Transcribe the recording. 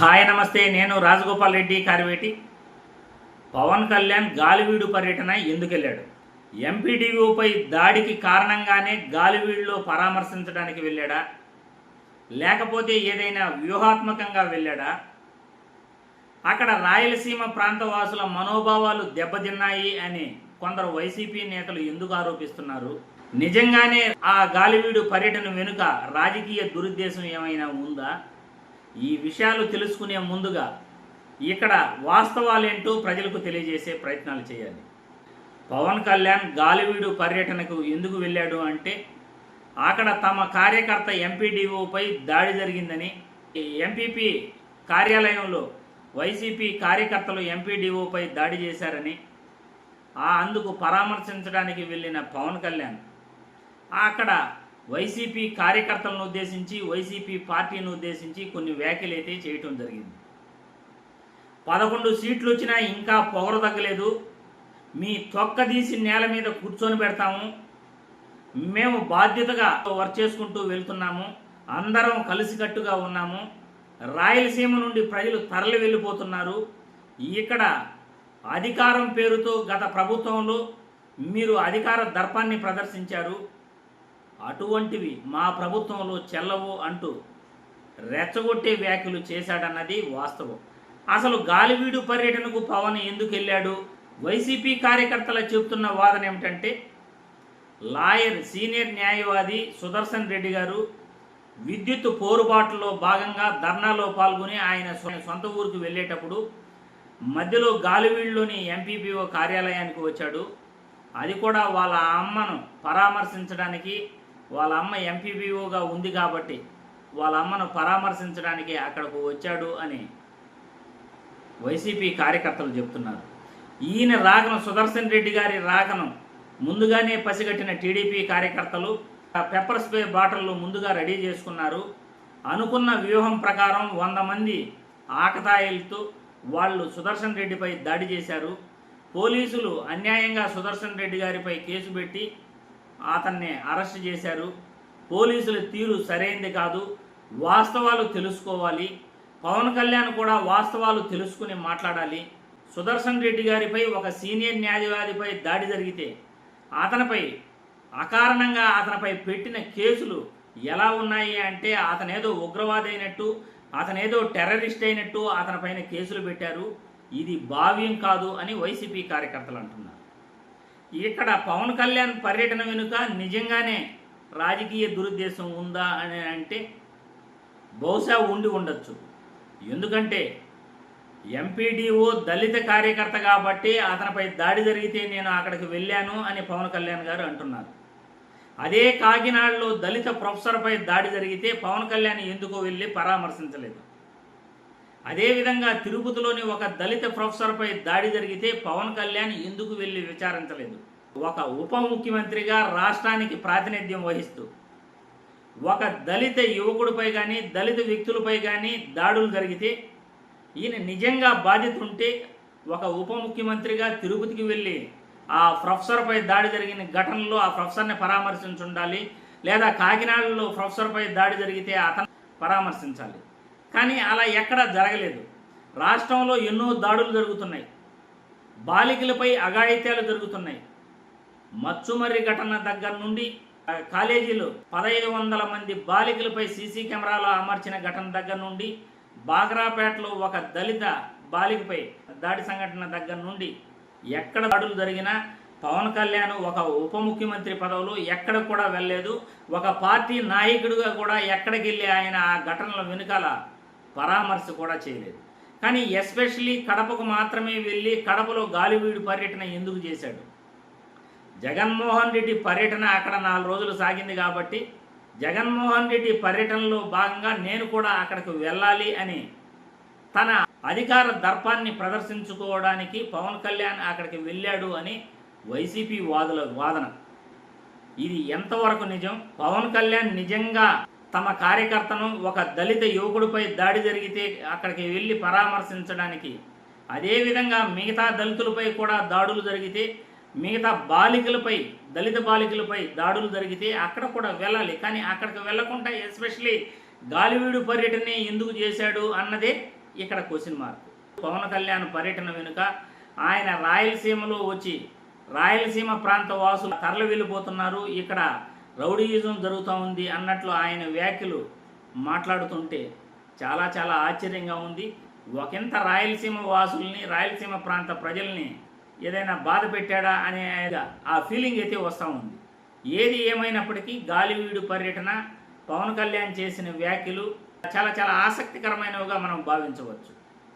Hi నమస్తే. నేను రాజగోపాల్ రెడ్డి కార్వేటి. పవన్ కళ్యాణ్ గాలివీడు పర్యటన ఎందుకు వెళ్ళాడు ఎంపీడీఓపై దాడికి కారణంగానే గాలివీడులో పరామర్శించడానికి వెళ్ళాడా? లేకపోతే ఏదైనా వ్యూహాత్మకంగా వెళ్ళాడా? అక్కడ రాయలసీమ ప్రాంత వాసుల మనోభావాలు దెబ్బతిన్నాయి అని కొందరు వైసీపీ నేతలు ఎందుకు ఆరోపిస్తున్నారు? నిజంగానే ఆ గాలివీడు పర్యటన వెనుక రాజకీయ దురుద్దేశం ఏమైనా ఉందా? ఈ విషయాలు తెలుసుకునే ముందుగా ఇక్కడ వాస్తవాలేంటో ప్రజలకు తెలియజేసే ప్రయత్నాలు చేయాలి. పవన్ కళ్యాణ్ గాలివీడు పర్యటనకు ఎందుకు వెళ్ళాడు అంటే అక్కడ తమ కార్యకర్త ఎంపీడీఓపై దాడి జరిగిందని ఎంపీపీ కార్యాలయంలో వైసీపీ కార్యకర్తలు ఎంపీడీఓపై దాడి చేశారని ఆ అందుకు పరామర్శించడానికి వెళ్ళిన పవన్ కళ్యాణ్. అక్కడ వైసీపీ కార్యకర్తలను ఉద్దేశించి వైసీపీ పార్టీని ఉద్దేశించి కొన్ని వ్యాఖ్యలు అయితే చేయటం జరిగింది. పదకొండు సీట్లు వచ్చినా ఇంకా పొగరు తగ్గలేదు. మీ తొక్క తీసి నేల మీద కూర్చొని పెడతాము. మేము బాధ్యతగా వర్క్ చేసుకుంటూ వెళ్తున్నాము. అందరం కలిసికట్టుగా ఉన్నాము. రాయలసీమ నుండి ప్రజలు తరలి వెళ్ళిపోతున్నారు. ఇక్కడ అధికారం పేరుతో గత ప్రభుత్వంలో మీరు అధికార దర్పాన్ని ప్రదర్శించారు. అటువంటివి మా ప్రభుత్వంలో చెల్లవు అంటూ రెచ్చగొట్టే వ్యాఖ్యలు చేశాడన్నది వాస్తవం. అసలు గాలివీడు పర్యటనకు పవన్ ఎందుకు వెళ్ళాడు? వైసీపీ కార్యకర్తల చెబుతున్న వాదన ఏమిటంటే లాయర్ సీనియర్ న్యాయవాది సుదర్శన్ రెడ్డి గారు విద్యుత్ పోరుబాటులో భాగంగా ధర్నాలో పాల్గొని ఆయన సొంత ఊరికి వెళ్ళేటప్పుడు మధ్యలో గాలివీడులోని ఎంపీపీఓ కార్యాలయానికి వచ్చాడు. అది కూడా వాళ్ళ అమ్మను పరామర్శించడానికి వాళ్ళ అమ్మ ఎంపీపీఓగా ఉంది కాబట్టి వాళ్ళ అమ్మను పరామర్శించడానికి అక్కడకు వచ్చాడు అని వైసీపీ కార్యకర్తలు చెప్తున్నారు. ఈయన రాకను సుదర్శన్ రెడ్డి గారి రాకను ముందుగానే పసిగట్టిన టీడీపీ కార్యకర్తలు ఆ పెప్పర్ స్ప్రే బాటిల్లు ముందుగా రెడీ చేసుకున్నారు. అనుకున్న వ్యూహం ప్రకారం వంద మంది ఆకతాయిలతో వాళ్ళు సుదర్శన్ రెడ్డిపై దాడి చేశారు. పోలీసులు అన్యాయంగా సుదర్శన్ రెడ్డి గారిపై కేసు పెట్టి అతన్ని అరెస్ట్ చేశారు. పోలీసుల తీరు సరైంది కాదు. వాస్తవాలు తెలుసుకోవాలి. పవన్ కళ్యాణ్ కూడా వాస్తవాలు తెలుసుకుని మాట్లాడాలి. సుదర్శన్ రెడ్డి గారిపై ఒక సీనియర్ న్యాయవాదిపై దాడి జరిగితే అతనిపై అకారణంగా అతనిపై పెట్టిన కేసులు ఎలా ఉన్నాయి అంటే అతనేదో ఉగ్రవాది అయినట్టు అతనేదో టెర్రరిస్ట్ అయినట్టు అతనిపైన కేసులు పెట్టారు. ఇది భావ్యం కాదు అని వైసీపీ కార్యకర్తలు అంటున్నారు. ఇక్కడ పవన్ కళ్యాణ్ పర్యటన వెనుక నిజంగానే రాజకీయ దురుద్దేశం ఉందా అని అంటే బహుశా ఉండి ఉండొచ్చు. ఎందుకంటే ఎంపీడీఓ దళిత కార్యకర్త కాబట్టి అతనిపై దాడి జరిగితే నేను అక్కడికి వెళ్ళాను అని పవన్ కళ్యాణ్ గారు అంటున్నారు. అదే కాకినాడలో దళిత ప్రొఫెసర్పై దాడి జరిగితే పవన్ కళ్యాణ్ ఎందుకో వెళ్ళి పరామర్శించలేదు. అదేవిధంగా తిరుపతిలోని ఒక దళిత ప్రొఫెసర్పై దాడి జరిగితే పవన్ కళ్యాణ్ ఎందుకు వెళ్ళి విచారించలేదు? ఒక ఉప ముఖ్యమంత్రిగా రాష్ట్రానికి ప్రాతినిధ్యం వహిస్తూ ఒక దళిత యువకుడిపై కానీ దళిత వ్యక్తులపై కానీ దాడులు జరిగితే ఈయన నిజంగా బాధ్యత ఉంటే ఒక ఉప ముఖ్యమంత్రిగా తిరుపతికి వెళ్ళి ఆ ప్రొఫెసర్పై దాడి జరిగిన ఘటనలో ఆ ప్రొఫెసర్ని పరామర్శించుండాలి లేదా కాకినాడలో ప్రొఫెసర్పై దాడి జరిగితే అతను పరామర్శించాలి. కానీ అలా ఎక్కడా జరగలేదు. రాష్ట్రంలో ఎన్నో దాడులు జరుగుతున్నాయి. బాలికలపై అఘాయిత్యాలు జరుగుతున్నాయి. మచ్చుమర్రి ఘటన దగ్గర నుండి కాలేజీలు కాలేజీలో పదహైదు వందల మంది బాలికలపై సీసీ కెమెరాలు అమర్చిన ఘటన దగ్గర నుండి బాగ్రాపేటలో ఒక దళిత బాలికపై దాడి సంఘటన దగ్గర నుండి ఎక్కడ దాడులు జరిగినా పవన్ కళ్యాణ్ ఒక ఉప ముఖ్యమంత్రి పదవులు ఎక్కడ కూడా వెళ్ళలేదు. ఒక పార్టీ నాయకుడిగా కూడా ఎక్కడికి వెళ్ళి ఆయన ఆ ఘటనల వెనుకాల పరామర్శ కూడా చేయలేదు. కానీ ఎస్పెషలీ కడపకు మాత్రమే వెళ్ళి కడపలో గాలివీడు పర్యటన ఎందుకు చేశాడు? జగన్మోహన్ రెడ్డి పర్యటన అక్కడ నాలుగు రోజులు సాగింది కాబట్టి జగన్మోహన్ రెడ్డి పర్యటనలో భాగంగా నేను కూడా అక్కడికి వెళ్ళాలి అని తన అధికార దర్పాన్ని ప్రదర్శించుకోవడానికి పవన్ కళ్యాణ్ అక్కడికి వెళ్ళాడు అని వైసీపీ వాదుల వాదన. ఇది ఎంతవరకు నిజం? పవన్ కళ్యాణ్ నిజంగా తమ కార్యకర్తను ఒక దళిత యువకుడిపై దాడి జరిగితే అక్కడికి వెళ్ళి పరామర్శించడానికి. అదేవిధంగా మిగతా దళితులపై కూడా దాడులు జరిగితే మిగతా బాలికలపై దళిత బాలికలపై దాడులు జరిగితే అక్కడ కూడా వెళ్ళాలి. కానీ అక్కడికి వెళ్ళకుండా ఎస్పెషలీ గాలివీడు పర్యటన ఎందుకు చేశాడు అన్నదే ఇక్కడ క్వశ్చన్ మార్క్. పవన్ కళ్యాణ్ పర్యటన వెనుక ఆయన రాయలసీమలో వచ్చి రాయలసీమ ప్రాంత వాసులు తరలి వెళ్ళిపోతున్నారు. ఇక్కడ రౌడీయిజం జరుగుతూ ఉంది అన్నట్లు ఆయన వ్యాఖ్యలు మాట్లాడుతుంటే చాలా చాలా ఆశ్చర్యంగా ఉంది. ఒకంత రాయలసీమ వాసుల్ని రాయలసీమ ప్రాంత ప్రజల్ని ఏదైనా బాధ పెట్టాడా అనే ఆ ఫీలింగ్ అయితే వస్తూ ఉంది. ఏది ఏమైనప్పటికీ గాలివీడు పర్యటన పవన్ కళ్యాణ్ చేసిన వ్యాఖ్యలు చాలా చాలా ఆసక్తికరమైనవిగా మనం భావించవచ్చు.